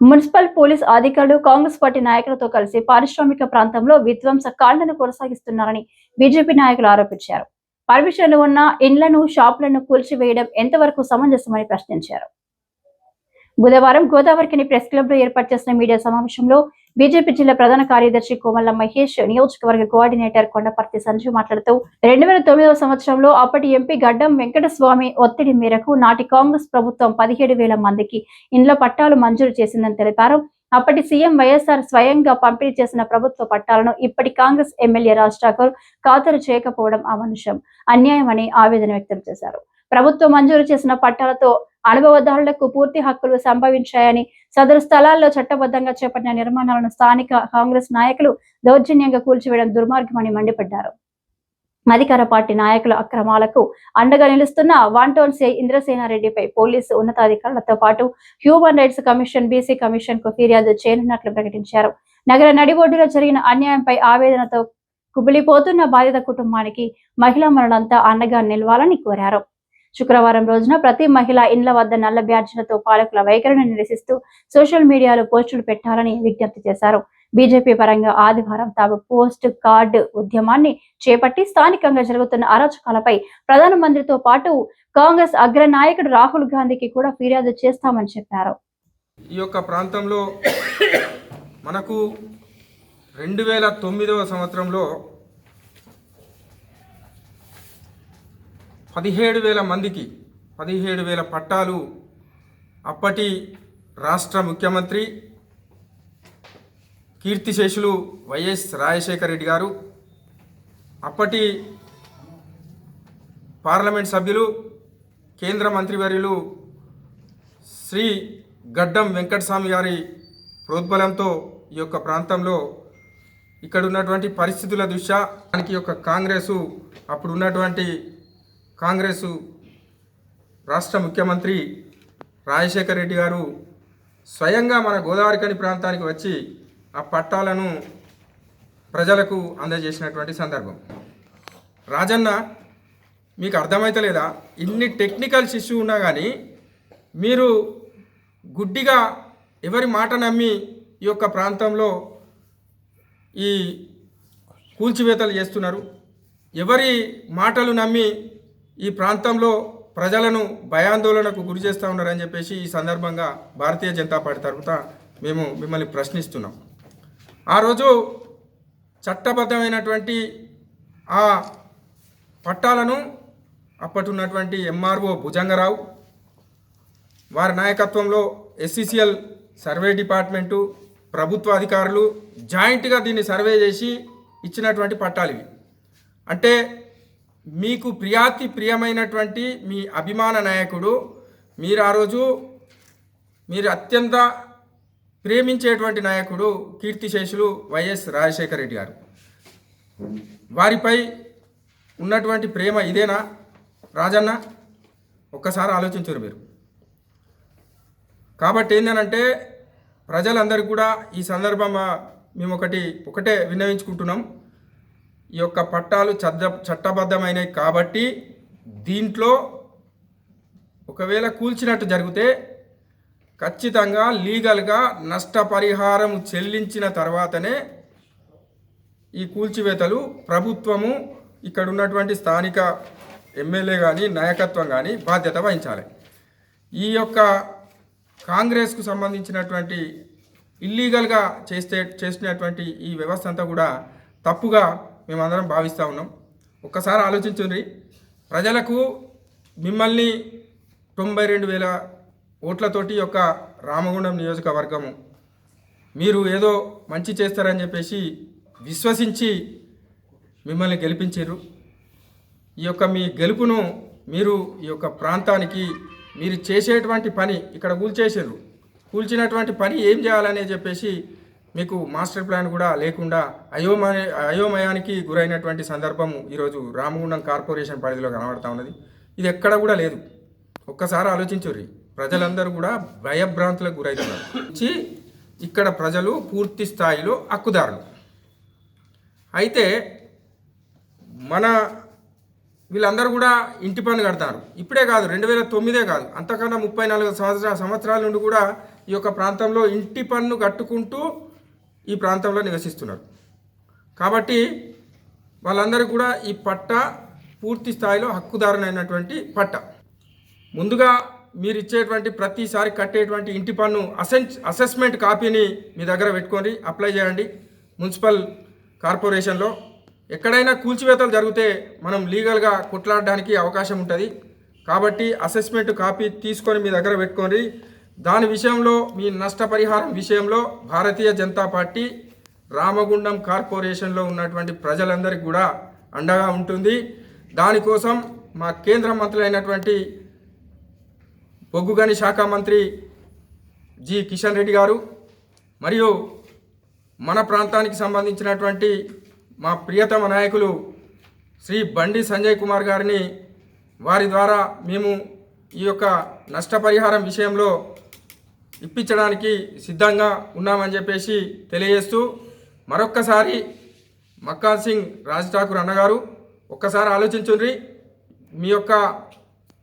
Municipal police అధికారులు Congress party నాయకులతో కలిసి పారిశ్రామిక ప్రాంతంలో విధ్వంస కాండను కొనసాగిస్తున్నారని బీజేపీ నాయకులు ఆరోపించారు. పర్మిషన్లు ఉన్న ఇండ్లను షాపులను కూల్చివేయడం ఎంతవరకు సమంజసమని ప్రశ్నించారు. బుధవారం గోదావరికిని ప్రెస్ క్లబ్లో ఏర్పాటు చేసిన మీడియా సమావేశంలో బీజేపీ జిల్లా ప్రధాన కార్యదర్శి కోమల్ల మహేష్ నియోజకవర్గ కోఆర్డినేటర్ కొండపర్తి సంజు మాట్లాడుతూ రెండు వేల తొమ్మిదవ సంవత్సరంలో అప్పటి ఎంపీ గడ్డం వెంకటస్వామి ఒత్తిడి మేరకు నాటి కాంగ్రెస్ ప్రభుత్వం పదిహేడు వేల మందికి ఇండ్ల పట్టాలు మంజూరు చేసిందని తెలిపారు. అప్పటి సీఎం వైఎస్ఆర్ స్వయంగా పంపిణీ చేసిన ప్రభుత్వ పట్టాలను ఇప్పటి కాంగ్రెస్ ఎమ్మెల్యే రాజ్ ఠాకూర్ ఖాతరు చేయకపోవడం అమనుషం అన్యాయమని ఆవేదన వ్యక్తం చేశారు. ప్రభుత్వం మంజూరు చేసిన పట్టాలతో అనుభవదారులకు పూర్తి హక్కులు సంభవించాయని సదరు స్థలాల్లో చట్టబద్ధంగా చేపట్టిన నిర్మాణాలను స్థానిక కాంగ్రెస్ నాయకులు దౌర్జన్యంగా కూల్చివేయడం దుర్మార్గమని మండిపడ్డారు. అధికార పార్టీ నాయకుల అక్రమాలకు అండగా నిలుస్తున్న వాంటోన్ సే ఇంద్రసేనారెడ్డిపై పోలీసు ఉన్నతాధికారులతో పాటు హ్యూమన్ రైట్స్ కమిషన్ బీసీ కమిషన్కు ఫిర్యాదు చేయనున్నట్లు ప్రకటించారు. నగర నడిబొడ్డులో జరిగిన అన్యాయంపై ఆవేదనతో కుబిలిపోతున్న బాధిత కుటుంబానికి మహిళా మరణంతా అండగా నిలవాలని కోరారు. శుక్రవారం రోజున ప్రతి మహిళ ఇండ్ల వద్ద నల్ల బ్యాడ్జీలతో పాలకుల వైఖరిని నిరసిస్తూ సోషల్ మీడియాలో పోస్టులు పెట్టాలని విజ్ఞప్తి చేశారు. బీజేపీ పరంగా ఆదివారం తాము పోస్ట్ కార్డ్ ఉద్యమాన్ని చేపట్టి స్థానికంగా జరుగుతున్న అరాచకాలపై ప్రధానమంత్రితో పాటు కాంగ్రెస్ అగ్ర నాయకుడు రాహుల్ గాంధీకి కూడా ఫిర్యాదు చేస్తామని చెప్పారు. ఈ యొక్క ప్రాంతంలో మనకు రెండు వేల తొమ్మిదవ సంవత్సరంలో పదిహేడు వేల మందికి పదిహేడు వేల పట్టాలు అప్పటి రాష్ట్ర ముఖ్యమంత్రి కీర్తిశేషులు వైఎస్ రాజశేఖర రెడ్డి గారు అప్పటి పార్లమెంట్ సభ్యులు కేంద్ర మంత్రివర్యులు శ్రీ గడ్డం వెంకటస్వామి గారి ప్రోద్బలంతో ఈ యొక్క ప్రాంతంలో ఇక్కడ ఉన్నటువంటి పరిస్థితుల దృష్ట్యా దానికి యొక్క కాంగ్రెసు అప్పుడు ఉన్నటువంటి కాంగ్రెసు రాష్ట్ర ముఖ్యమంత్రి రాజశేఖర రెడ్డి గారు స్వయంగా మన గోదావరికని ప్రాంతానికి వచ్చి ఆ పట్టాలను ప్రజలకు అందజేసినటువంటి సందర్భం. రాజన్న మీకు అర్థమైతలేదా? ఇన్ని టెక్నికల్స్ ఇష్యూ ఉన్నా కానీ మీరు గుడ్డిగా ఎవరి మాట నమ్మి ఈ యొక్క ప్రాంతంలో ఈ కూల్చివేతలు చేస్తున్నారు? ఎవరి మాటలు నమ్మి ఈ ప్రాంతంలో ప్రజలను భయాందోళనకు గురి చేస్తూ ఉన్నారని చెప్పేసి ఈ సందర్భంగా భారతీయ జనతా పార్టీ తరఫున మేము మిమ్మల్ని ప్రశ్నిస్తున్నాం. ఆ రోజు చట్టబద్ధమైనటువంటి ఆ పట్టాలను అప్పటి ఉన్నటువంటి ఎంఆర్ఓ భుజంగరావు వారి నాయకత్వంలో ఎస్సీసీఎల్ సర్వే డిపార్ట్మెంటు ప్రభుత్వ అధికారులు జాయింట్గా దీన్ని సర్వే చేసి ఇచ్చినటువంటి పట్టాలు ఇవి. అంటే మీకు ప్రియాతి ప్రియమైనటువంటి మీ అభిమాన నాయకుడు మీరు ఆ రోజు మీరు అత్యంత ప్రేమించేటువంటి నాయకుడు కీర్తిశేషులు వైఎస్ రాజశేఖర రెడ్డి గారు. వారిపై ఉన్నటువంటి ప్రేమ ఇదేనా? రాజన్న ఒక్కసారి ఆలోచించరు మీరు. కాబట్టి ఏంటంటే ప్రజలందరికీ కూడా ఈ సందర్భంగా మేము ఒకటి ఒకటే విన్నవించుకుంటున్నాం. ఈ యొక్క పట్టాలు చద్ద చట్టబద్ధమైనవి కాబట్టి దీంట్లో ఒకవేళ కూల్చినట్టు జరిగితే ఖచ్చితంగా లీగల్గా నష్టపరిహారం చెల్లించిన తర్వాతనే ఈ కూల్చివేతలు ప్రభుత్వము ఇక్కడ ఉన్నటువంటి స్థానిక ఎమ్మెల్యే కానీ నాయకత్వం కానీ బాధ్యత వహించాలి. ఈ యొక్క కాంగ్రెస్కు సంబంధించినటువంటి ఇల్లీగల్గా చేస్తే చేసినటువంటి ఈ వ్యవస్థ అంతా కూడా తప్పుగా మేమందరం భావిస్తూ ఉన్నాం. ఒక్కసారి ఆలోచించండి. ప్రజలకు మిమ్మల్ని తొంభై రెండు వేల ఓట్లతోటి యొక్క రామగుండం నియోజకవర్గము మీరు ఏదో మంచి చేస్తారని చెప్పేసి విశ్వసించి మిమ్మల్ని గెలిపించారు. ఈ యొక్క మీ గెలుపును మీరు ఈ యొక్క ప్రాంతానికి మీరు చేసేటువంటి పని ఇక్కడ కూల్చేసారు కూల్చినటువంటి పని ఏం చేయాలనే చెప్పేసి మీకు మాస్టర్ ప్లాన్ కూడా లేకుండా అయోమయ అయోమయానికి గురైనటువంటి సందర్భము ఈరోజు రామగుండం కార్పొరేషన్ పరిధిలో కనబడతా ఉన్నది. ఇది ఎక్కడ కూడా లేదు. ఒక్కసారి ఆలోచించుర్రి. ప్రజలందరూ కూడా భయభ్రాంతులకు గురవుతున్నారు ఇక్కడ ప్రజలు పూర్తి స్థాయిలో హక్కుదారులు. అయితే మన వీళ్ళందరూ కూడా ఇంటి పన్ను కడతారు. ఇప్పుడే కాదు రెండు వేల తొమ్మిదే కాదు అంతకన్నా ముప్పై నాలుగు సంవత్సరాల సంవత్సరాల నుండి కూడా ఈ యొక్క ప్రాంతంలో ఇంటి పన్ను కట్టుకుంటూ ఈ ప్రాంతంలో నివసిస్తున్నారు. కాబట్టి వాళ్ళందరూ కూడా ఈ పట్ట పూర్తి స్థాయిలో హక్కుదారునైనటువంటి పట్ట. ముందుగా మీరు ఇచ్చేటువంటి ప్రతిసారి కట్టేటువంటి ఇంటి పన్ను అసెన్స్ అసెస్మెంట్ కాపీని మీ దగ్గర పెట్టుకొని అప్లై చేయండి మున్సిపల్ కార్పొరేషన్లో. ఎక్కడైనా కూల్చివేతలు జరిగితే మనం లీగల్గా కొట్లాడడానికి అవకాశం ఉంటుంది. కాబట్టి అసెస్మెంట్ కాపీ తీసుకొని మీ దగ్గర పెట్టుకొని దాని విషయంలో మీ నష్టపరిహారం విషయంలో భారతీయ జనతా పార్టీ రామగుండం కార్పొరేషన్లో ఉన్నటువంటి ప్రజలందరికీ కూడా అండగా ఉంటుంది. దానికోసం మా కేంద్ర మంత్రులైనటువంటి బొగ్గుగని శాఖ మంత్రి జి కిషన్ రెడ్డి గారు మరియు మన ప్రాంతానికి సంబంధించినటువంటి మా ప్రియతమ నాయకులు శ్రీ బండి సంజయ్ కుమార్ గారిని వారి ద్వారా మేము ఈ యొక్క నష్టపరిహారం విషయంలో ఇప్పించడానికి సిద్ధంగా ఉన్నామని చెప్పేసి తెలియజేస్తూ మరొక్కసారి మక్కాన్ సింగ్ రాజ్ ఠాకూర్ అన్నగారు ఒక్కసారి ఆలోచించుండ్రి. మీ యొక్క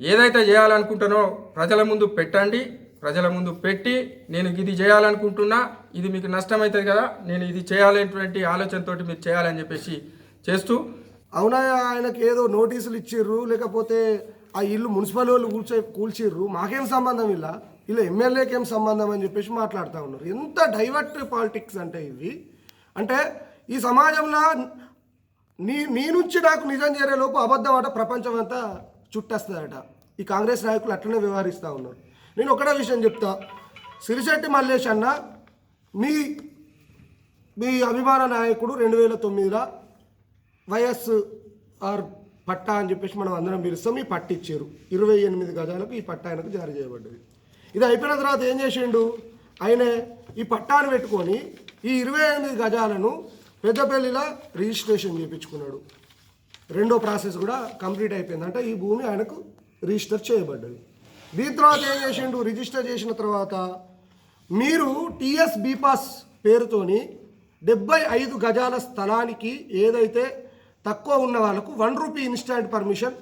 ఏదైతే చేయాలనుకుంటానో ప్రజల ముందు పెట్టండి ప్రజల ముందు పెట్టి నేను ఇది చేయాలనుకుంటున్నా ఇది మీకు నష్టమవుతుంది కదా నేను ఇది చేయాలనేటువంటి ఆలోచనతోటి మీరు చేయాలని చెప్పేసి చేస్తూ అవునా ఆయనకి ఏదో నోటీసులు ఇచ్చిర్రు లేకపోతే ఆ ఇల్లు మున్సిపల్ వాళ్ళు కూల్చే కూల్చిర్రు మాకేం సంబంధం ఇలా? ఇలా ఎమ్మెల్యేకి ఏం సంబంధం అని చెప్పేసి మాట్లాడుతూ ఉన్నారు. ఎంత డైవర్ట్ పాలిటిక్స్ అంటే ఇవి? అంటే ఈ సమాజంలో నీ నీ నుంచి నాకు నిజం చేరే లోపు అబద్ధం అట ప్రపంచం అంతా చుట్టేస్తుందట. ఈ కాంగ్రెస్ నాయకులు అట్లనే వ్యవహరిస్తూ ఉన్నారు. నేను ఒకటే విషయం చెప్తా. సిరిశెట్టి మల్లేష్ అన్న మీ మీ అభిమాన నాయకుడు రెండు వేల తొమ్మిదిలో వైఎస్ ఆర్ పట్టా అని చెప్పేసి మనం అందరం పిలుస్తాం. ఈ పట్టిచ్చారు. ఇరవై ఎనిమిది గజాలకు ఈ పట్టా ఆయనకు జారీ చేయబడ్డది. ఇది అయిపోయిన తర్వాత ఏం చేసిండు? ఆయన ఈ పట్టాను పెట్టుకొని ఈ ఇరవై ఎనిమిది గజాలను పెద్దపల్లిలో రిజిస్ట్రేషన్ చేయించుకున్నాడు. రెండో ప్రాసెస్ కూడా కంప్లీట్ అయిపోయింది. అంటే ఈ భూమి ఆయనకు రిజిస్టర్ చేయబడ్డది. దీని తర్వాత ఏం చేసిండు? రిజిస్టర్ చేసిన తర్వాత మీరు టిఎస్ బీపాస్ పేరుతోని డెబ్బై ఐదు గజాల స్థలానికి ఏదైతే తక్కువ ఉన్న వాళ్ళకు వన్ రూపీ ఇన్స్టాంట్ పర్మిషన్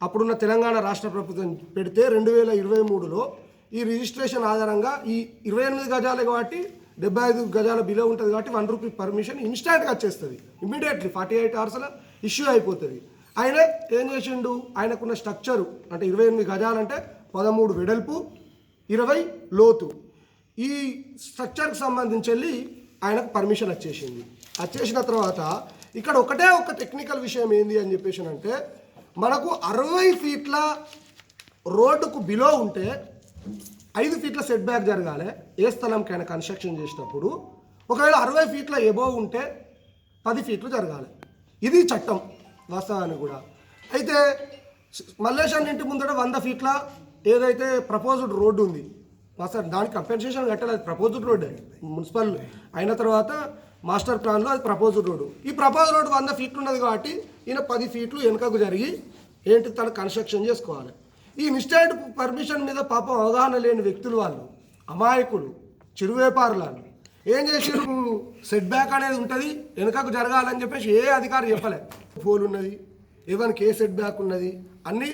అప్పుడున్న తెలంగాణ రాష్ట్ర ప్రభుత్వం పెడితే రెండు వేల ఇరవై మూడులో ఈ రిజిస్ట్రేషన్ ఆధారంగా ఈ ఇరవై ఎనిమిది గజాలు కాబట్టి డెబ్బై ఐదు గజాల బిలో ఉంటుంది కాబట్టి వన్ రూపీ పర్మిషన్ ఇన్స్టాంట్గా వచ్చేస్తుంది. ఇమీడియట్లీ ఫార్టీ ఎయిట్ అవర్స్లో ఇష్యూ అయిపోతుంది. ఆయన ఏం చేసిండు? ఆయనకున్న స్ట్రక్చరు అంటే ఇరవై ఎనిమిది గజాలంటే పదమూడు వెడల్పు ఇరవై లోతు. ఈ స్ట్రక్చర్కి సంబంధించి వెళ్ళి ఆయనకు పర్మిషన్ వచ్చేసింది. వచ్చేసిన తర్వాత ఇక్కడ ఒకటే ఒక టెక్నికల్ విషయం ఏంది అని చెప్పేసి అంటే మనకు అరవై ఫీట్ల రోడ్డుకు బిలో ఉంటే ఐదు ఫీట్ల సెట్ బ్యాక్ జరగాలి ఏ స్థలంకైనా కన్స్ట్రక్షన్ చేసినప్పుడు ఒకవేళ అరవై ఫీట్ల ఎబో ఉంటే పది ఫీట్లు జరగాలి. ఇది చట్టం వాస్తవాన్ని కూడా. అయితే మల్లేశాన్ ఇంటి ముందర వంద ఫీట్ల ఏదైతే ప్రపోజ్డ్ రోడ్డు ఉంది వాస్తవం దానికి కంపెన్సేషన్ కట్టాలి అది ప్రపోజ్డ్ రోడ్ మున్సిపల్ అయిన తర్వాత మాస్టర్ ప్లాన్లో అది ప్రపోజ్డ్ రోడ్డు. ఈ ప్రపోజ్ రోడ్డు వంద ఫీట్లు ఉన్నది కాబట్టి ఈయన పది ఫీట్లు వెనుకకు జరిగి ఏంటి తన కన్స్ట్రక్షన్ చేసుకోవాలి. ఈ ఇన్స్టెంట్ పర్మిషన్ మీద పాపం అవగాహన లేని వ్యక్తులు వాళ్ళు అమాయకులు చిరు వ్యాపారులు ఏం చేసారు సెట్ బ్యాక్ అనేది ఉంటుంది వెనుకకు జరగాలని చెప్పేసి ఏ అధికారి చెప్పలే. ఫోల్ ఉన్నది ఎవరికి ఏ సెట్ బ్యాక్ ఉన్నది అన్ని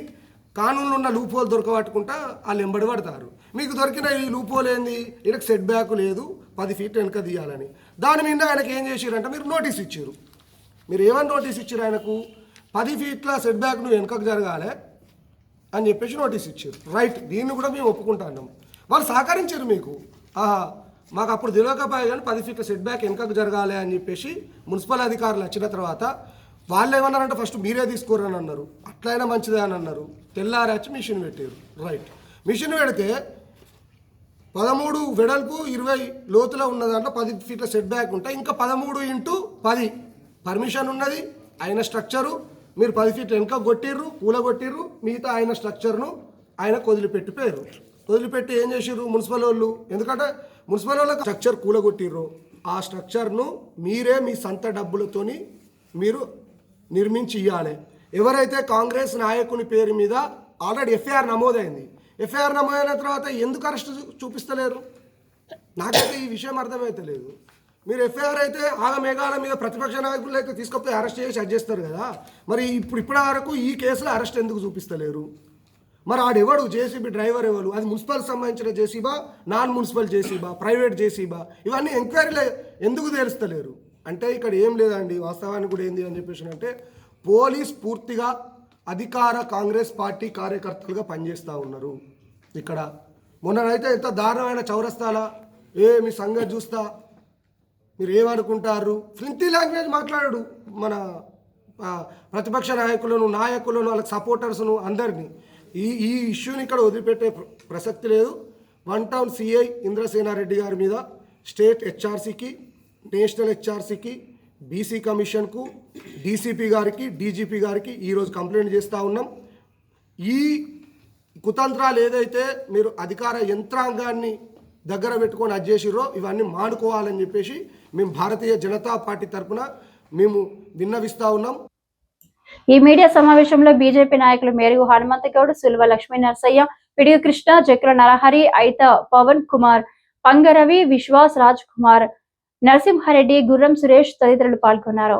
కానూన్లో ఉన్న లూపోలు దొరకబట్టుకుంటా వాళ్ళు ఎంబడి పడతారు. మీకు దొరికిన ఈ లూపోలు ఏంది? ఈయనకు సెట్ బ్యాక్ లేదు పది ఫీట్ వెనక తీయాలని. దాని మీద ఆయనకి ఏం చేసిరంటే మీరు నోటీస్ ఇచ్చారు మీరు ఏమని నోటీస్ ఇచ్చారు ఆయనకు? పది ఫీట్ల సెట్ బ్యాక్ నువ్వు వెనకకు జరగాలి అని చెప్పేసి నోటీస్ ఇచ్చారు. రైట్ దీన్ని కూడా మేము ఒప్పుకుంటాం వాళ్ళు సహకరించారు మీకు. ఆహా మాకు అప్పుడు తెలియకపోయా కానీ పది ఫీట్ల సెట్ బ్యాక్ వెనకకు జరగాలి అని చెప్పేసి మున్సిపల్ అధికారులు వచ్చిన తర్వాత వాళ్ళు ఏమన్నారంటే ఫస్ట్ మీరే తీసుకోరని అన్నారు. అట్లయినా మంచిదే అని అన్నారు. తెల్లారచ్చి మిషన్ పెట్టారు. రైట్ మిషన్ పెడితే పదమూడు వెడల్పు ఇరవై లోతులో ఉన్న దాంట్లో పది ఫీట్ల సెట్ బ్యాక్ ఉంటాయి. ఇంకా పదమూడు ఇంటూ పది. పర్మిషన్ ఉన్నది ఆయన స్ట్రక్చరు మీరు పది ఫీట్ వెనుక కొట్టిర్రు కూలగొట్టిర్రు మిగతా ఆయన స్ట్రక్చర్ను ఆయన వదిలిపెట్టిపోయారు వదిలిపెట్టి ఏం చేసిర్రు మున్సిపల్ వాళ్ళు? ఎందుకంటే మున్సిపల్ వాళ్ళకి స్ట్రక్చర్ కూలగొట్టిర్రు ఆ స్ట్రక్చర్ను మీరే మీ సొంత డబ్బులతోని మీరు నిర్మించి ఇవ్వాలి ఎవరైతే కాంగ్రెస్ నాయకుని పేరు మీద ఆల్రెడీ ఎఫ్ఐఆర్ నమోదైంది. ఎఫ్ఐఆర్ నమోదైన తర్వాత ఎందుకు అరెస్ట్ చూపిస్తలేరు? నాకైతే ఈ విషయం అర్థమైతలేదు. మీరు ఎఫ్ఐఆర్ అయితే ఆగ మేఘాల మీద ప్రతిపక్ష నాయకులు అయితే తీసుకొస్తే అరెస్ట్ చేసి అది చేస్తారు కదా. మరి ఇప్పుడు ఇప్పటి వరకు ఈ కేసులో అరెస్ట్ ఎందుకు చూపిస్తలేరు? మరి ఆడెవడు? జేసీబీ డ్రైవర్ ఎవరు? అది మున్సిపల్ సంబంధించిన జేసీబా నాన్ మున్సిపల్ జేసీబా ప్రైవేట్ జేసీబా? ఇవన్నీ ఎంక్వైరీలు ఎందుకు తెలుస్తలేరు? అంటే ఇక్కడ ఏం లేదండి వాస్తవానికి కూడా ఏంది అని చెప్పేసి అంటే పోలీస్ పూర్తిగా అధికార కాంగ్రెస్ పార్టీ కార్యకర్తలుగా పనిచేస్తూ ఉన్నారు ఇక్కడ. మొన్ననైతే ఎంత దారుణమైన చౌరస్తాల ఏ మీ సంగతి చూస్తా మీరు ఏమనుకుంటారు ఫ్రింతీ లాంగ్వేజ్ మాట్లాడాడు మన ప్రతిపక్ష నాయకులను నాయకులను వాళ్ళకి సపోర్టర్స్ను అందరినీ. ఈ ఈ ఇష్యూని ఇక్కడ వదిలిపెట్టే ప్రసక్తి లేదు. వన్ టౌన్ సిఐ ఇంద్రసేనారెడ్డి గారి మీద స్టేట్ హెచ్ఆర్సీకి నేషనల్ హెచ్ఆర్సీకి బీసీ కమిషన్కు డీసీపీ గారికి డీజీపీ గారికి ఈరోజు కంప్లైంట్ చేస్తూ ఉన్నాం. ఈ కుతంత్రాలు ఏదైతే మీరు అధికార యంత్రాంగాన్ని దగ్గర పెట్టుకొని అది చేసిర్రో ఇవన్నీ మానుకోవాలని చెప్పేసి మేము భారతీయ జనతా పార్టీ తరఫున మేము విన్నవిస్తా ఉన్నాం. ఈ మీడియా సమావేశంలో బీజేపీ నాయకులు మేరుగు హనుమంతగౌడ్ సుల్వ లక్ష్మీ నరసయ్య పిడిగి కృష్ణ చక్ర నరహరి ఐత పవన్ కుమార్ పంగరవి విశ్వాస్ రాజ్ కుమార్ నరసింహారెడ్డి గుర్రం సురేష్ తదితరులు పాల్గొన్నారు.